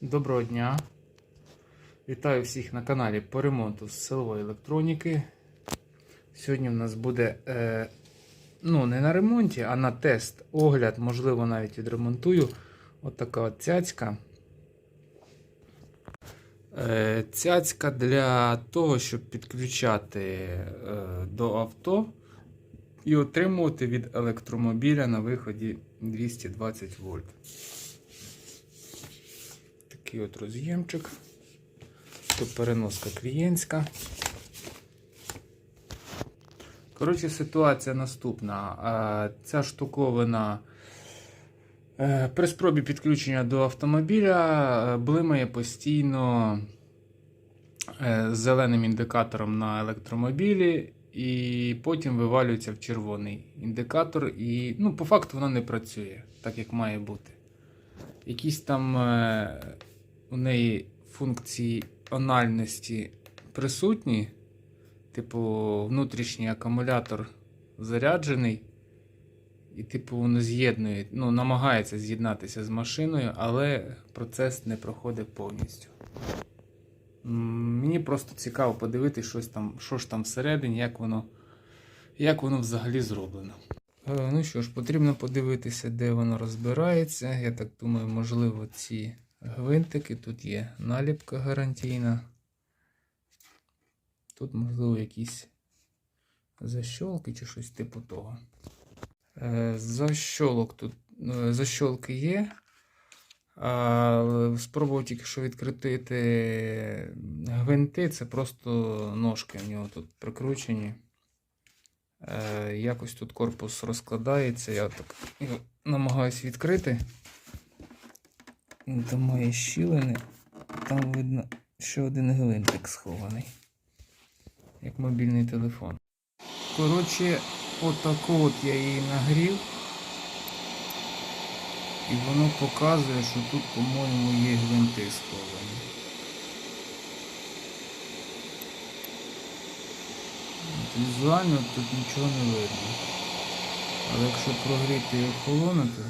Доброго дня. Вітаю всіх на каналі по ремонту з силової електроніки. Сьогодні в нас буде е, ну, не на ремонті, а на тест, огляд, можливо, навіть відремонтую. От така от цяцька. Е, цяцька для того, щоб підключати е, до авто і отримувати від електромобіля на виході 220 вольт. Такий от роз'ємчик. Тут переноска клієнтська. Коротше, ситуація наступна. Ця штуковина е, при спробі підключення до автомобіля е, блимає постійно е, зеленим індикатором на електромобілі, і потім вивалюється в червоний індикатор. І ну, по факту вона не працює так, як має бути. Якісь там у неї функції ональності присутні. Типу, внутрішній акумулятор заряджений. І, типу, воно з'єднує, ну, намагається з'єднатися з машиною, але процес не проходить повністю. Мені просто цікаво подивитися, щось що ж там всередині, як воно, як воно взагалі зроблено. Е, Ну що ж, потрібно подивитися, де воно розбирається. Я так думаю, можливо, ці гвинтики. Тут є наліпка гарантійна. Тут, можливо, якісь защолки чи щось типу того. Е, Защолок тут е, защолки є. А спробував тільки що відкрити гвинти, це просто ножки в нього тут прикручені. Е, якось тут корпус розкладається. Я так намагаюся відкрити. До моєї щілини. Там видно, що один гвинтик схований. Як мобільний телефон. Коротше, отаку от я її нагрів. І воно показує, що тут, по-моєму, є гвинти сховані. Візуально тут нічого не видно. Але якщо прогріти і охолонути,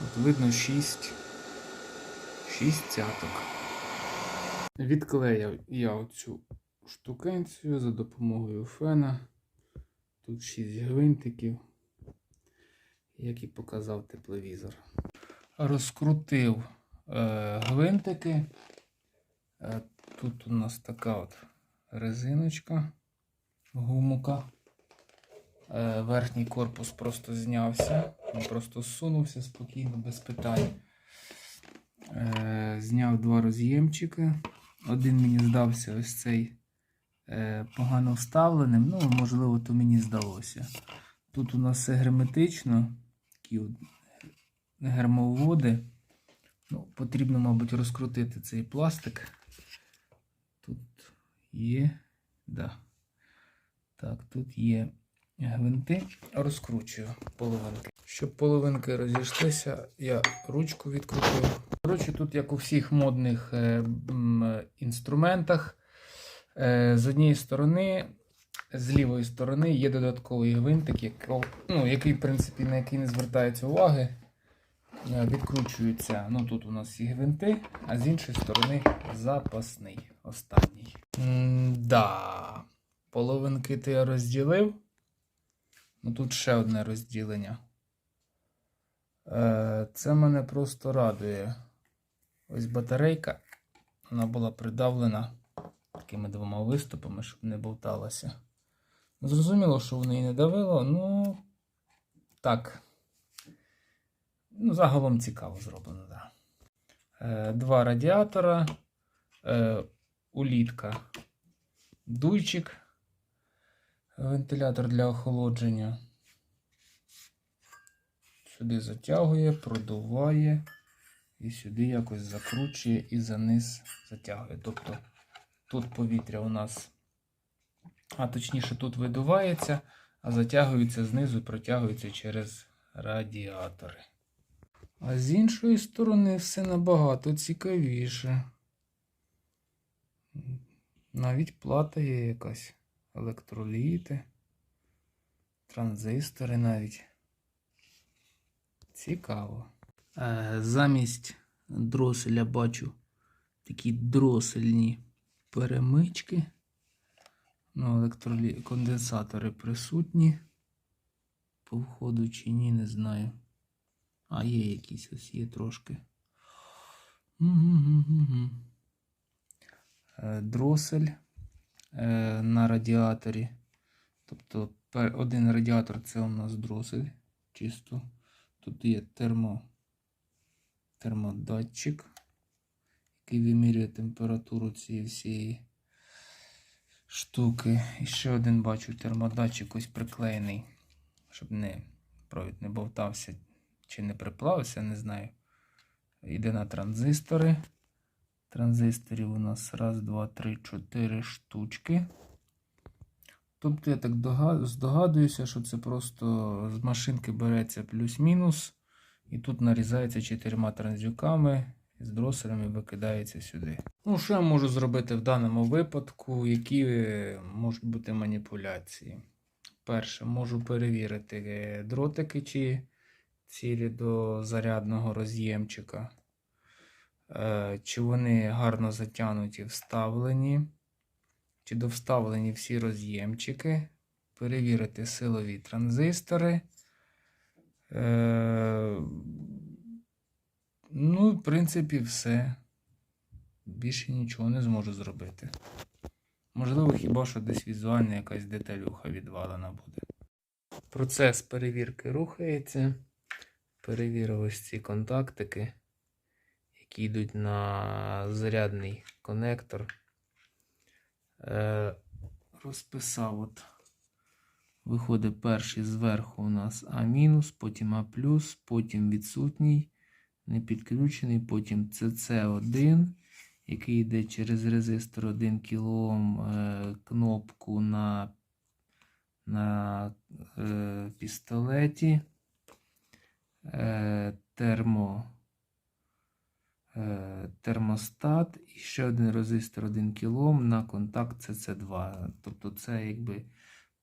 от видно 6, 6 цяток. Відклеяв я оцю штукенцію за допомогою фена. Тут 6 гвинтиків, як і показав тепловізор. Розкрутив е, гвинтики. Е, тут у нас така от резиночка, гумука. Е, верхній корпус просто знявся. Просто зсунувся спокійно, без питань. Е, зняв два роз'ємчики. Один мені здався ось цей е, погано вставленим. Ну, можливо, то мені здалося. Тут у нас все герметично, такі гермоводи. Ну, потрібно, мабуть, розкрутити цей пластик. Тут є. Да. Так, тут є гвинти. Розкручую половинки. Щоб половинки розійшлися, я ручку відкрутив. Коротше, тут, як у всіх модних е, інструментах, е, з однієї сторони, з лівої сторони є додатковий гвинтик, який, ну, який, в принципі, на який не звертається уваги. Е, Відкручується, ну тут у нас є гвинти, а з іншої сторони запасний, останній. Да. Половинки то я розділив. Ну тут ще одне розділення. Це мене просто радує. Ось батарейка. Вона була придавлена такими двома виступами, щоб не болталася. Ну, Зрозуміло, що воно і не давило, ну так. Ну, загалом цікаво зроблено, так. Да. Е, Два радіатора, е, улітка, дуйчик, вентилятор для охолодження. Сюди затягує, продуває і сюди якось закручує і за низ затягує. Тобто тут повітря у нас, а точніше, тут видувається, а затягується знизу і протягується через радіатори. А з іншої сторони все набагато цікавіше. Навіть плата є якась. Електроліти, транзистори навіть. Цікаво. Е, замість дроселя бачу такі дросельні перемички. Ну, електролі... присутні. По входу чи ні, не знаю. А, є якісь ось є трошки. Е, Дросель е, на радіаторі. Тобто один радіатор це у нас дросель. Чисто. Тут є термо, термодатчик, який вимірює температуру цієї всієї штуки. І ще один бачу термодатчик ось приклеєний, щоб не провід не бовтався чи не приплавився, не знаю. Йде на транзистори. Транзисторів у нас раз, два, три, чотири штучки. Тобто я так здогадуюся, що це просто з машинки береться плюс-мінус, і тут нарізається чотирма транзюками з дроселями викидається сюди. Ну, що я можу зробити в даному випадку? Які е, можуть бути маніпуляції? Перше, можу перевірити е, дротики, чи цілі до зарядного роз'ємчика. Е, Чи вони гарно затягнуті, вставлені, чи довставлені всі роз'ємчики, перевірити силові транзистори. Е, Ну, в принципі, все. Більше нічого не зможу зробити. Можливо, хіба що десь візуально якась деталюха відвалена буде. Процес перевірки рухається. Перевірив ці контактики, які йдуть на зарядний конектор. Е, розписав от. Виходить перший зверху у нас А-, потім А, потім відсутній, не підключений, потім CC1, який йде через резистор 1 кОм е, кнопку на, на е, пістолеті. Е, термо, е, термостат і ще один резистор 1 кОм на контакт CC2. Тобто це якби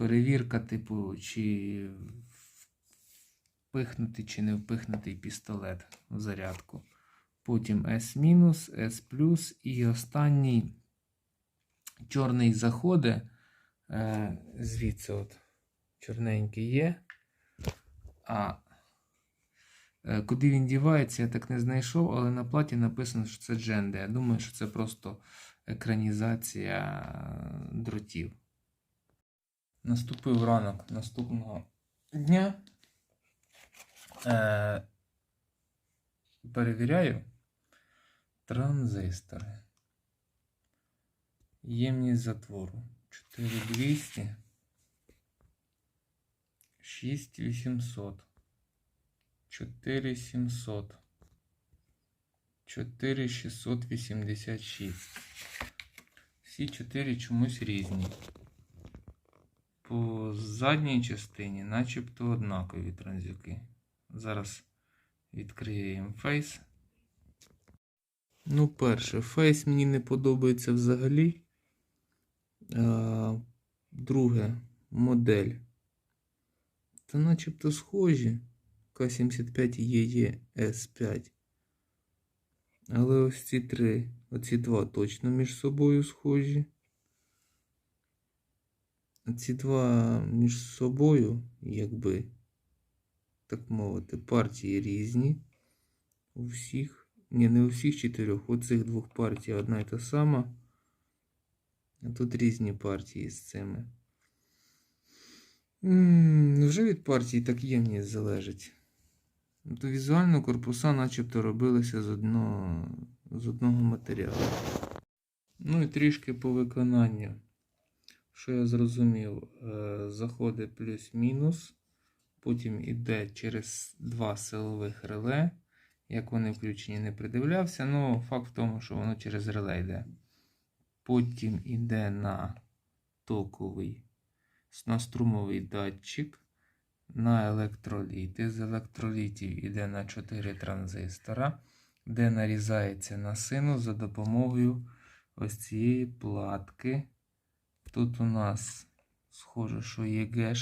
перевірка, типу, чи впихнути чи не впихнутий пістолет в зарядку. Потім S-, S і останній чорний заходить. Е, звідси от чорненький є. А е, куди він дівається, я так не знайшов, але на платі написано, що це дженде. Я думаю, що це просто екранізація дротів. Наступив ранок наступного дня. Е, перевіряю транзистори. Ємність затвору 4200, 6800, 4700, 4686. Всі чотири чомусь різні. По задній частині начебто однакові транзюки. Зараз відкриємо фейс. Ну, перше, фейс мені не подобається взагалі. А, друге, модель. Та начебто схожі. К75 є С5. Але ось ці три, оці два точно між собою схожі. Ці два між собою, якби, так мовити, партії різні. У всіх. Ні, не у всіх чотирьох. У цих двох партій одна і та сама. А тут різні партії з цими. М, Вже від партії так ємність залежить. Ну, То візуально корпуса начебто робилися з одного, з одного матеріалу. Ну і трішки по виконанню. Що я зрозумів, е, заходить плюс-мінус, потім іде через два силових реле. Як вони включені, не придивлявся. Ну, факт в тому, що воно через реле йде. Потім йде на токовий, на струмовий датчик, на електроліти. З електролітів йде на 4 транзистора, де нарізається на синус за допомогою ось цієї платки. Тут у нас схоже, що є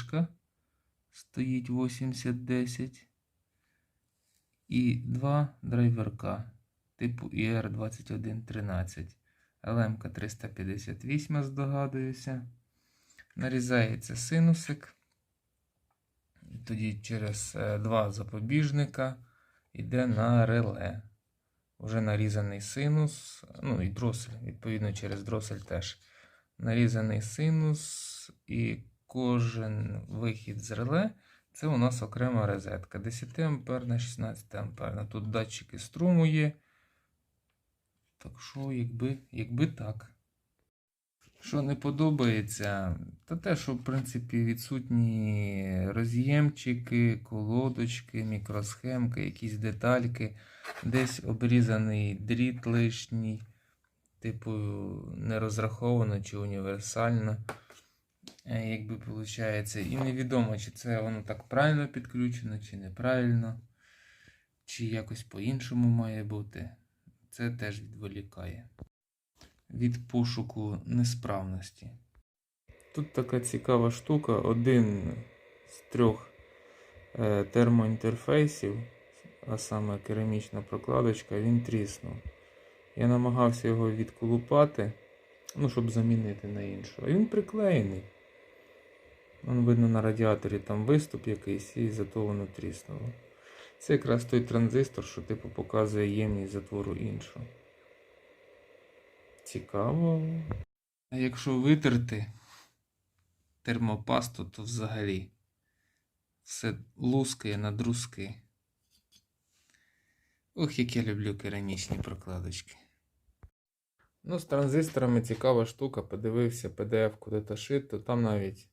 стоїть 8010 і два драйверка типу IR2113. ЛМК 358, здогадуюся. Нарізається синусик. Тоді через е, два запобіжника йде на реле. Вже нарізаний синус, ну і дросель, відповідно, через дросель теж. Нарізаний синус, і кожен вихід з реле це у нас окрема розетка. 10 амперна, 16 амперна. Тут датчики струму є. Так що, якби, якби так. Що не подобається, та те, що в принципі відсутні роз'ємчики, колодочки, мікросхемки, якісь детальки, десь обрізаний дріт лишній, типу не розраховано чи універсально. Е, Якби виходить, і невідомо, чи це воно так правильно підключено, чи неправильно, чи якось по-іншому має бути. Це теж відволікає від пошуку несправності. Тут така цікава штука. Один з трьох е, термоінтерфейсів, а саме керамічна прокладочка, він тріснув. Я намагався його відколупати, ну, щоб замінити на іншого. А він приклеєний. Вон видно на радіаторі там виступ якийсь, і зато воно тріснуло. Це якраз той транзистор, що типу показує ємність затвору іншого. Цікаво. А якщо витерти термопасту, то взагалі все лускає на друзки. Ох, як я люблю керамічні прокладочки. Ну, з транзисторами цікава штука. Подивився PDF-ку даташит, то там навіть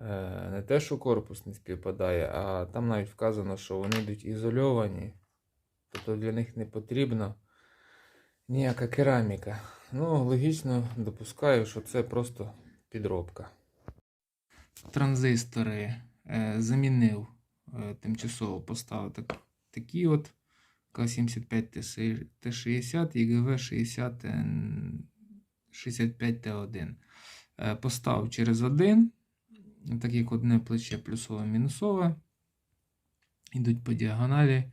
е, не те, що корпус не співпадає, а там навіть вказано, що вони йдуть ізольовані. Тобто для них не потрібна ніяка кераміка. Ну, логічно допускаю, що це просто підробка. Транзистори е, замінив е, тимчасово поставив так, такі от К75 Т60 і ГВ60 65Т1. Е, поставив через один, так як одне плече плюсове-мінусове. Йдуть по діагоналі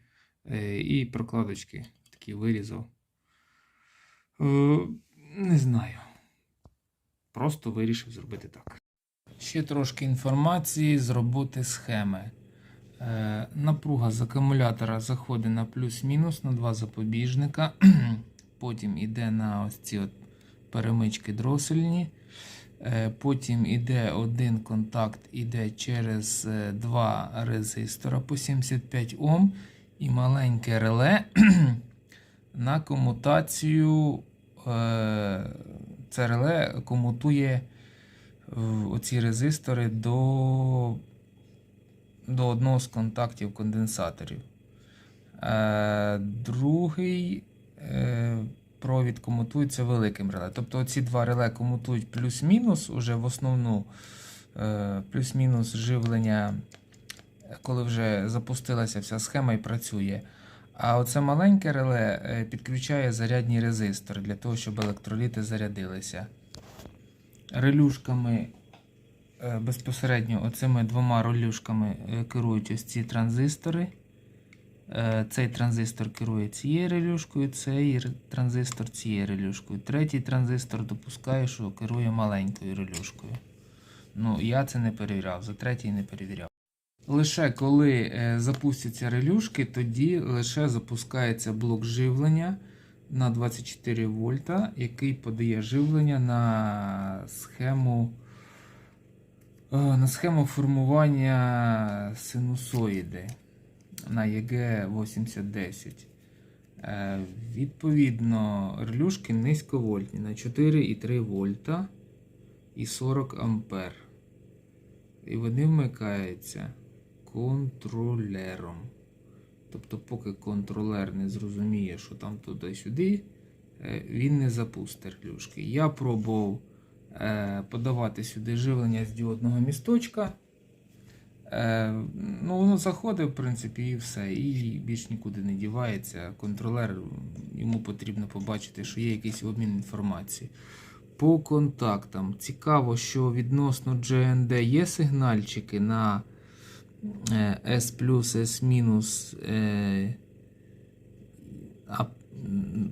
е, і прокладочки такі вирізав. Е, Не знаю. Просто вирішив зробити так. Ще трошки інформації з роботи схеми. Е, напруга з акумулятора заходить на плюс-мінус на два запобіжника. Потім йде на ось ці от перемички дросельні. Е, потім йде один контакт, іде через е, два резистора по 75 Ом і маленьке реле на комутацію. Це реле комутує оці резистори до, до одного з контактів конденсаторів. Е, Другий е, провід комутується великим реле. Тобто ці два реле комутують плюс-мінус уже в основну е, плюс-мінус живлення, коли вже запустилася вся схема і працює. А оце маленьке реле підключає зарядні резистори для того, щоб електроліти зарядилися. Релюшками безпосередньо оцими двома релюшками е, керують ось ці транзистори. Е, Цей транзистор керує цією релюшкою, цей транзистор цією релюшкою. Третій транзистор допускає, що керує маленькою релюшкою. Ну, я це не перевіряв, за третій не перевіряв. Лише коли е, запустяться релюшки, тоді лише запускається блок живлення на 24 вольта, який подає живлення на схему, е, на схему формування синусоїди на EG8010. Е, Відповідно, релюшки низьковольтні на 4,3 вольта і 40 ампер. І вони вмикаються контролером. Тобто, поки контролер не зрозуміє, що там туди-сюди, е, він не запустить релюшки. Я пробував е, подавати сюди живлення з діодного місточка. Е, ну, воно заходить, в принципі, і все. І більш нікуди не дівається. Контролер йому потрібно побачити, що є якийсь обмін інформації. По контактам. Цікаво, що відносно GND є сигнальчики на е, S S е, А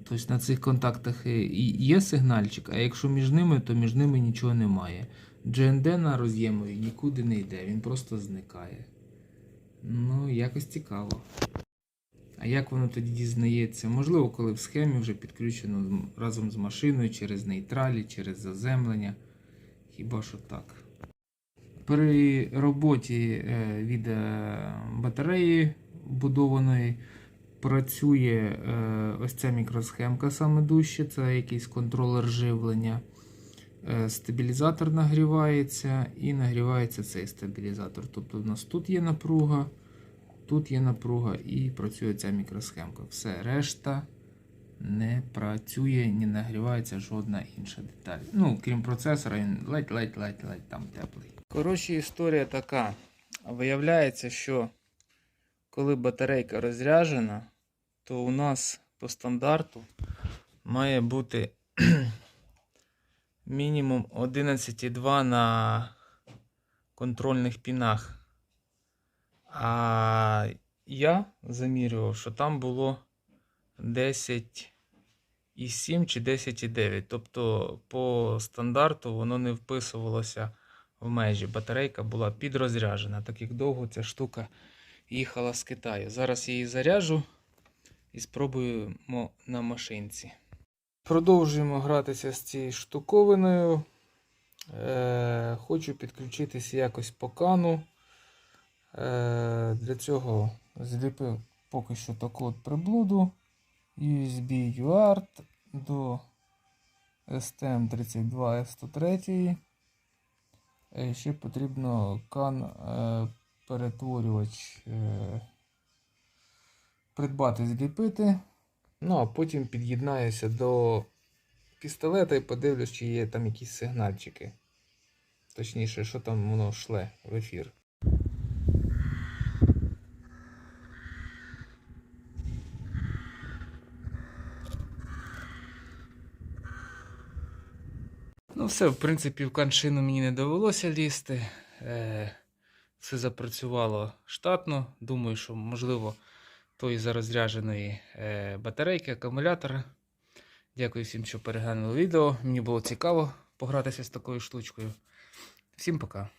Тобто на цих контактах є сигнальчик, а якщо між ними, то між ними нічого немає. GND на роз'ємові нікуди не йде, він просто зникає. Ну, якось цікаво. А як воно тоді дізнається? Можливо, коли в схемі вже підключено разом з машиною через нейтралі, через заземлення. Хіба що так. При роботі е, від е, батареї вбудованої працює е, ось ця мікросхемка саме дужче, це якийсь контролер живлення. Е, Стабілізатор нагрівається і нагрівається цей стабілізатор. Тобто в нас тут є напруга, тут є напруга і працює ця мікросхемка. Все, решта не працює, не нагрівається жодна інша деталь. Ну, крім процесора, він ледь-ледь-ледь-ледь там теплий. Коротше, історія така. Виявляється, що коли батарейка розряджена, то у нас по стандарту має бути мінімум 11,2 на контрольних пінах. А я замірював, що там було 10,7 чи 10,9. Тобто по стандарту воно не вписувалося в межі. Батарейка була підрозряджена, так як довго ця штука їхала з Китаю. Зараз я її заряджу і спробуємо на машинці. Продовжуємо гратися з цією штуковиною. Е, хочу підключитися якось по кану. Е, для цього зліпив поки що таку от приблуду USB UART до STM32F103. Е, Ще потрібно кан е, перетворювач е, придбати, зліпити. Ну, а потім під'єднаюся до пістолета і подивлюсь, чи є там якісь сигнальчики. Точніше, що там воно шле в ефір. Ну, все, в принципі, в каншину мені не довелося лізти. Е, все запрацювало штатно. Думаю, що можливо тої зарозрядженої е, батарейки, акумулятора. Дякую всім, що переглянули відео. Мені було цікаво погратися з такою штучкою. Всім пока.